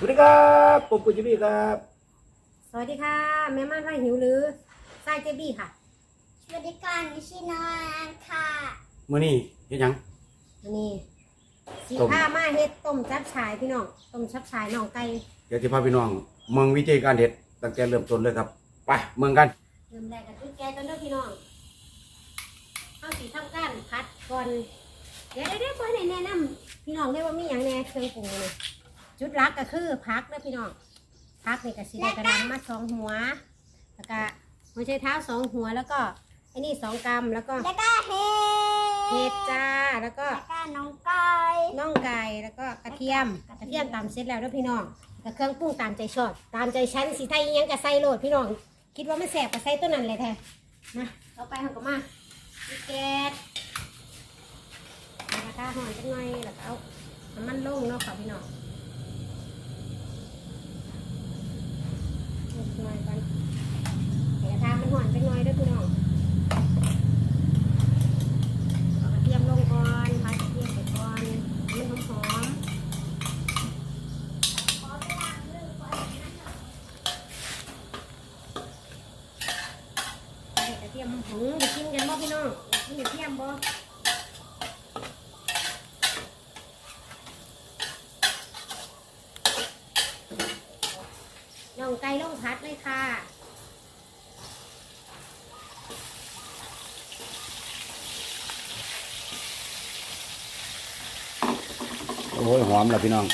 สวัสดีครับผมปุญจิบีครับ สวัสดีค่ะ แม่ม่านว่าหิวหรือไส้เจบี้ค่ะสวัสดีค่ะนิชินอนค่ะมื่อนี้เฮ็ดหยังอันนี้สีต้ม ผ้ามาเฮ็ดต้มจับฉายพี่น้องต้มจับฉายน้องไก่เดี๋ยวจะพาพี่น้องเมืองวิธีการเด็ดตั้งแต่เริ่มต้นเลยครับ ไปเมืองกัน เริ่มแรกกับจุดแกต้นเด้อพี่น้องเอาสีทำการพัดก่อนเดี๋ยวเดี๋ยวเดี๋ยวให้แนะนำพี่น้องได้ว่ามีอย่างแหน่เครื่องปรุงนี่ จุดรักก็คือพักเด้อพี่น้องพักนี่ก็สีได้กระดำมาสองหัว แล้วก็หัวใจเท้าสองหัวแล้วก็ไอ้นี่สองกรัมแล้วก็แล้วก็เฮเห็ดจ้าแล้วก็แล้วก็น้องก้อยน่องไก่แล้วก็กระเทียมกระเทียมตามเสร็จแล้วเด้วยพี่น้องกับเครื่องปรุงตามใจชอบตามใจฉันสีไทยอิหยังกับใส่โหลดพี่น้อง คิดว่ามันแสบกับใส่ตัวนั้นเลยแท้นะต่อไปเราก็มาดีแก๊สกระทะห่อนจังหน่อยแล้วก็เอาน้ำมันลงเนาะค่ะพี่น้องลงห น่อยก่อนให้กระทามันห่อนไปหน่อยเด้วยพี่น้องเอากระเทียมลงก่อนผัดกระเทียมไปก่อนให้มันหอมๆ ใส่กระเทียมหงไปกินกันบ่พี่น้องกินกระเทียมบ่น้ องไก่ลงพัดเลยค่ะโอ้ยหอมแล้วพี่น้อง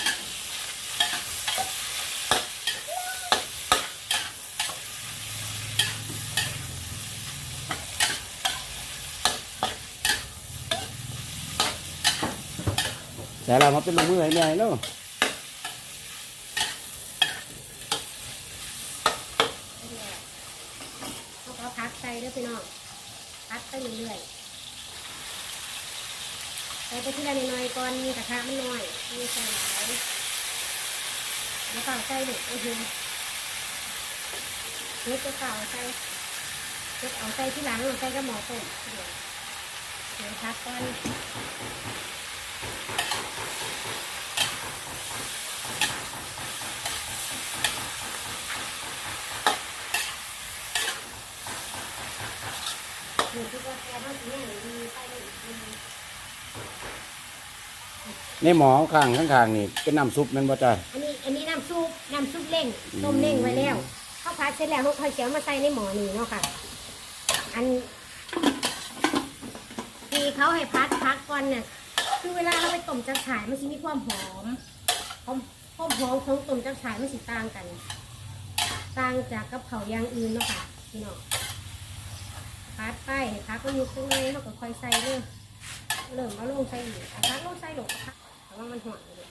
แต่เรามาเป็นลงมือให้แม่แล้ว เขาก็พัดใส่เด้อพี่น้องพัดไปเรื่อยๆใส่ไปทีละน้อยๆก่อนมีก ระทะมันหน้อยมีใส่หลายแล้วก็ใส่หนึ่งโอ้โหเล็กก็เก่าใส่เล็กเอาใส่ที่หลังเอาใส่กระหมอต้มเดี๋ยวเดี๋ยวพักก่อนหนูคิดว่าแกต้องกินอย่างดีไปเลยอีกทีหนึ่ง ในหมอข้างข้างๆนี่เป็นน้ำซุปแม่นบ่จ้าอันนี้อันนี้น้ำซุปน้ำซุปเล่งต้มเล่งไว้แล้วข้าวผัดเสร็จแล้วเขาค่อยเสียวมาใส่ในหม้อนี่เนาะค่ะ อันที่เขาให้พัดพักก่อนเนี่ยคือเวลาเราไปต้มจักฉ่ายมันจะมีความหอมหอมความหอมของต้มจักฉ่ายมันสิต่างกันต่างจากกับเผาอย่างอื่นเนาะค่ะพี่น้องพัดไปให้พักมันยุบตรงนี้เขาก็ค่อยใส่เลยเริ่มเอาลงใส่อีกพักลงใส่หลงพัก ว่ามันหอมเลย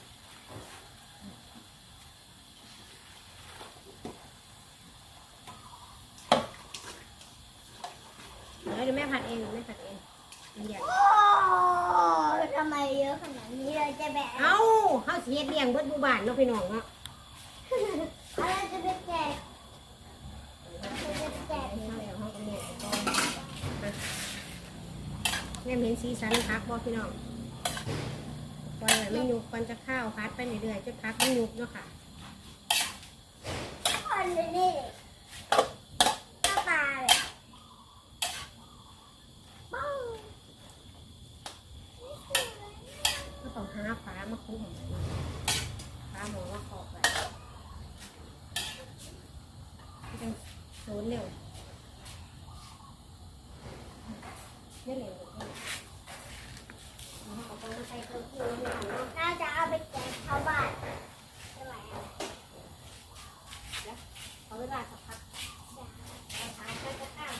เดี๋ยวเดี๋ยวแม่ผัดเองเดี๋ยวแม่ผัดเองมันใหญ่ โอ้ทำไมเยอะขนาดนี้เราจะแบกเอ้าเฮาสิเฮ็ดเลี้ยงเบิดหมู่บ้านเนาะพี่น้องเนาะเราจะไปแจกเราจะไปแจกอันนี้เฮาแล้วเฮาก็แม่ก่อนอะแม่เห็นสีสันพักบ่พี่น้อง ปล่อยให้มันยุบก่อนจะข้าวพัดไปเรื่อยๆจนพักมันยุบเนาะค่ะคนเนี่ข้าปลาเลยก็ต้องหาฝามาคุ้มฝาหมอมาขอบไว้มันจังโซนเร็วไม่เร็วเลยเอาเข้าไปมาใส่เครื่องปรุงแล้วพี่น้องเนาะ น่าจะเอาไปแจกชาวบ้านใช่ไหมอะ ขอเวลาสักพักเอาสายไปก็ข้าว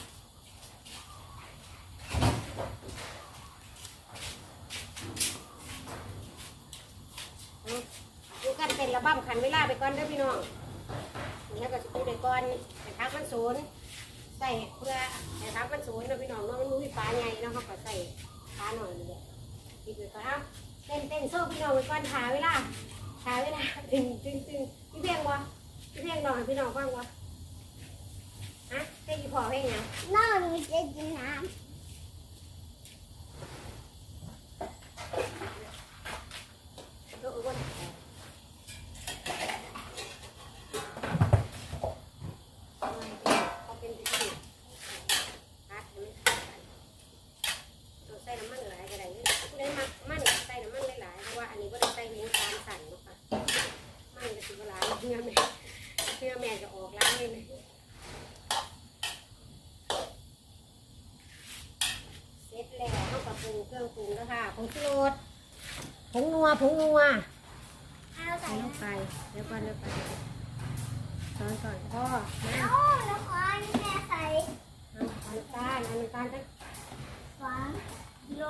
เอาดูกันเป็นระ บ้ำขันเวลาไปก่อนเด้อพี่น้องนี่ก็จะดูได้ก่อนแต่ทักมันศูนย์ใส่เพื่อแต่ทักมันศูนย์เด้อพี่น้องเนาะมันรู้ปลาใหญ่เนาะเขาก็ใส่ปลาหน่อยนี่แหละคิดไปก่อนเอาเต้นเต้นโซ่พี่น้องไปก่อนหาเวลาหาเวลาตึงตึงตึงพี่เพียงวะพี่เพียงนอนพี่น้องบ้างวะฮะเพลงกี่พอเพลงยังน้องมีจะกินน้ำ งชูรส ผงนัวผงนัวเอาใส่ใส่ลงไปเดี๋ยวก่อนเดี๋ยวก่อนช้อนก่อนพ่อนะเอาแล้วขออันนี้แม่ใส่เอาเอาน้ำตาลเอาน้ำตาลจังสามกิโล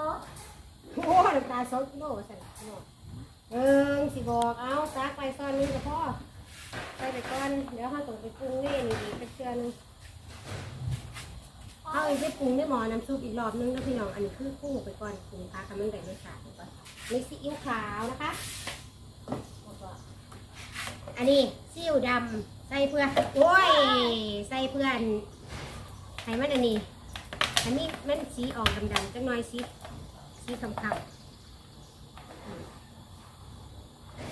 โอ้น้ำตาลสองกิโลใส่กิโลเอิงสิบอกเอาซักไปซ้อนนึงกับพ่อไปไปก่อนเดี๋ยวเขาต้องไปปรุงนี่นี่อีกเป็นเชื่อนึง อีกไปปรุงในหม้อน้ำซุปอีกรอบนึงนะพี่น้อง อันนี้คือกุ้งไปก่อนปรุงพักให้มันได้รสชาติก่อนนี่ซีอิ๊วขาวนะคะ อันนี้ซีอิ๊วดำใส่เพื่อโอ้ยใส่เพื่อนให้มันอันนี้ อันนี้มันสีออกดำๆจังน่อยสีสีขำๆอืม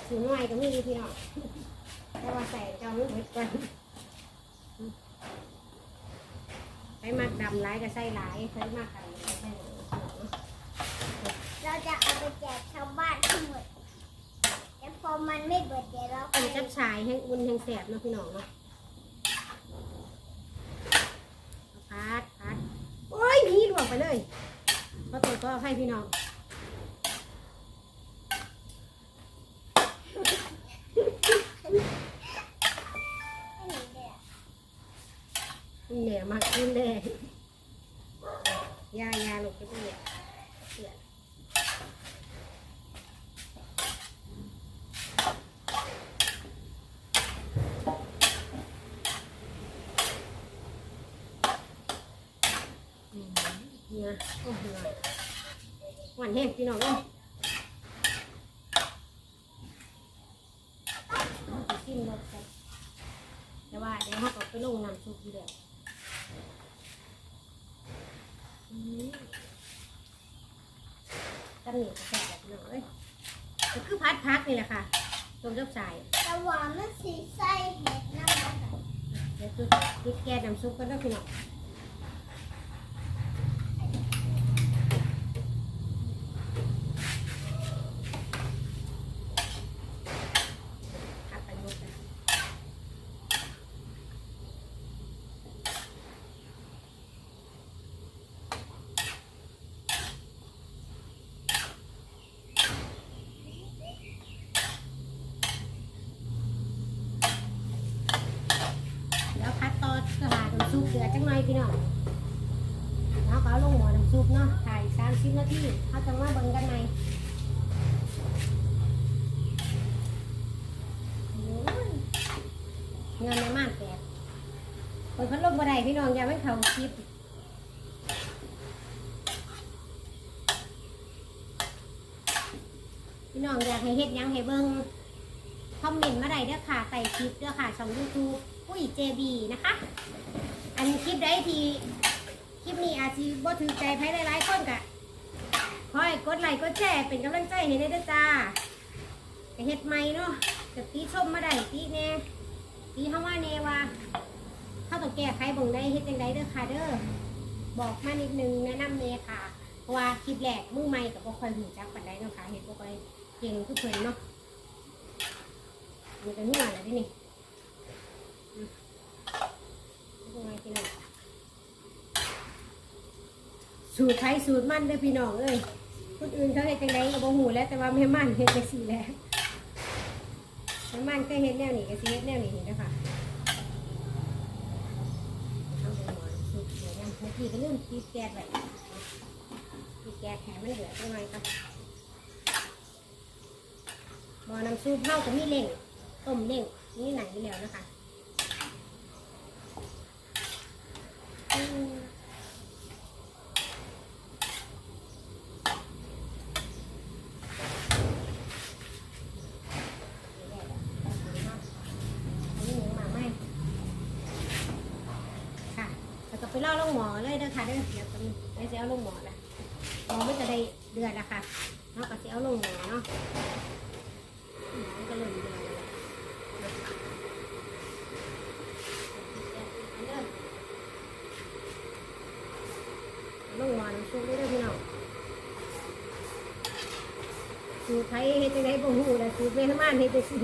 สีน้อยก็มีพี่น้องแต่ว่าใส่จ้ามันเบิดก่อนอืม ไปมักดำหลายก็ใส่หลายใส่มากกันก็ใส่หลายเราจะเอาไปแจกชาวบ้านทั้งหมดแล้วพอมันไม่เบิดเดี๋ยวเราอันจับฉายแห้งอุ่นแห้งแสบเนาะพี่น้องเนาะเอาพัดพัดโอ้ยหนี่ลวงไปเลยพอตัวก็ให้พี่น้อง ขึ้นเลยยายาลูกจะเปียกเปียกอืมเนี่ยโอ้โหหวานแห้งพี่น้องเอ้ยกินรสกันแต่ว่าเดี๋ยวเขาก็ไปลงน้ำซุปเดียวอืม ตำหนิกระแสแบบน้องเอ้ยก็คือพัดพักนี่แหละค่ะต้มจับสายแต่ว่ามันสีใส่เห็ดน้ำมัน เดี๋ยวจุดพริกแกงน้ำซุปก็ได้พี่น้องผักไปยกกัน แล้วพัดต่อสลาน้ำซุปเดือดจังหน่อยพี่น้องแล้วก็เอาลงหม้อน้ำซุปเนาะถ่าย สิบนาทีเขาจะมาเบิ่งกันไหมเงินในม่านแตกเปิดพัดลมบ่ได้พี่น้องอย่าให้เขาคลิปพี่น้องอยากให้เฮ็ดยังให้เบิ่งคอมเมนต์มาได้เด้อค่ะใส่คลิปเด้อค่ะช่องยูทูบปุ้ยเจบีนะคะ อันคลิปได้ทีคลิปนี้อาจจะบ่ถือใจใครหลายๆคนกะ ขอให้กดไลค์กดแชร์เป็นกำลังใจให้ได้เด้อจ้าเฮ็ดใหม่เนาะจะตีชมมาได้ตีแน่ตีเข้ามาแน่ว่าเขาต้องแก้ไขบ่งได้เฮ็ดจังไดเด้อค่ะเด้อบอกมานิดนึงแนะนำเน่ค่ะเพราะว่าคลิปแรกมือใหม่กับบ่ค่อยหูจักปานใดเนาะค่ะเฮ็ดบ่ค่อยเก่งคือเพิ่นเนาะมันจะนวดอะไรนี่อืมยังไงพี่น้องสูตรไทยสูตรมันเด้อพี่น้องเอ้ย คนอื่นเขาเฮ็ดจังไดก็บ่ฮู้แล้วแต่ว่าแม่มันเฮ็ดจังซี่แหละแม่มันก็เฮ็ดแนวนี้ก็สิเฮ็ดแนวนี้นี่นะคะเอาไปหมอนสูตรเดี๋ยวยังเมื่อกี้ก็ลืมปีแก๊สไว้ปีแก๊สแข็งมันเดือดจังหน่อยก็บ่อน้ำซุปเฮาก็มีเล่งต้มเล้งนี่ไหนแล้วนะคะอืมอันนี้หมูหมาไหมค่ะแล้วก็ไป เล่าลงหมอเลยนะคะเด้อเดี๋ยวจะเดี๋ยลงหมอละหมอไม่จะได้เดือดละค่ะแล้วก็จะเอาลงหมอเนาะมันก็เริ่มเดือดแล้วลงหวานช่วยได้ด้วยพี่น้องสูตรไทยเฮ็ดจังไดบ่ฮู้แต่สูตรเวียดนามเฮ็ดจังซี่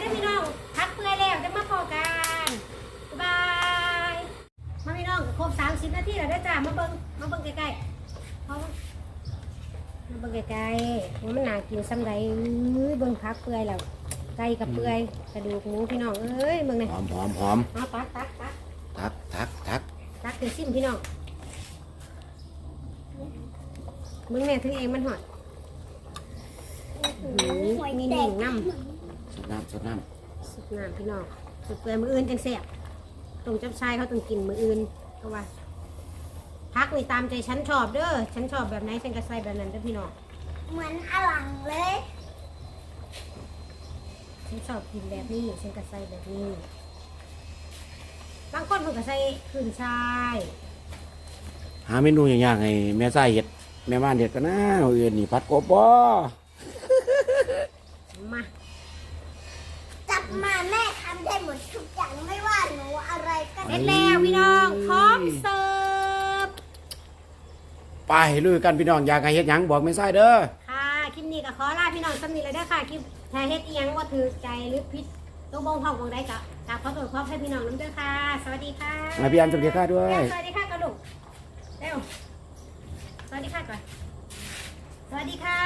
เด้อพี่น้องพักเพื่อยแล้วจะมาพอกันบายบายมาพี่น้องครบสามสิบนาทีแล้วได้จ้ามาเบิงมาเบิงใกล้ๆเพราะมาเบิงใกล้ๆว่มันน่ากินซ้ำไรเบิงพักเปื่อยแล้วไก่กับเปื่อยกระดูกหมูพี่น้องเอ้ยเบิงไหนหอมหอมหอมเอาตักตักตักตักตักตักตักเดี๋ซิมพี่น้องเบิงแม่ถือเองมันหอด หอยแตหนึ่งน้ำ สดน้ำสดน้สุดน้ำพี่น้องสุดเปื่อยมืออื่นจังแซ่บตรงจับชายเขาต้องกินมืออื่นเพราะว่าพักนี่ตามใจฉันชอบเด้อฉันชอบแบบไหนฉันก็ใส่แบบนั้นเด้อพี่น้องเหมือนอลังเลยฉันชอบกินแบบนี้ฉันก็ใส่แบบนี้บางคนเพิ่นก็ใส่ขึ้นชายำหาเมนูอย่างๆให้แม่ไส้เห็ดแม่บ้านเห็ดกันนะเอาอื่นนี่ผัดกบบ่มา จับมาแม่ทำได้หมดทุกอย่างไม่ว่าหนูอะไรก็ เสร็จแล้วพี่น้องพร้อมเสิร์ฟไปลุยกันพี่น้องอยากให้เห็ดหยังบอกแม่ไส้เด้อค่ะคลิปนี้ก็ขอลาพี่น้องสำนีเลยเด้อค่ะคลิปแทนเฮ็ดอีหยังว่าถือใจหรือพิษตัวบงห้องบงได้กะกราบขอตัวขอให้พี่น้องน้ำเด้อค่ะ สวัสดีค่ะมาพี่อันสวัสดีค่ะด้วย สวัสดีค่ะก่อนลูกเร็วสวัสดีค่ะก่อนสวัสดีค่ะ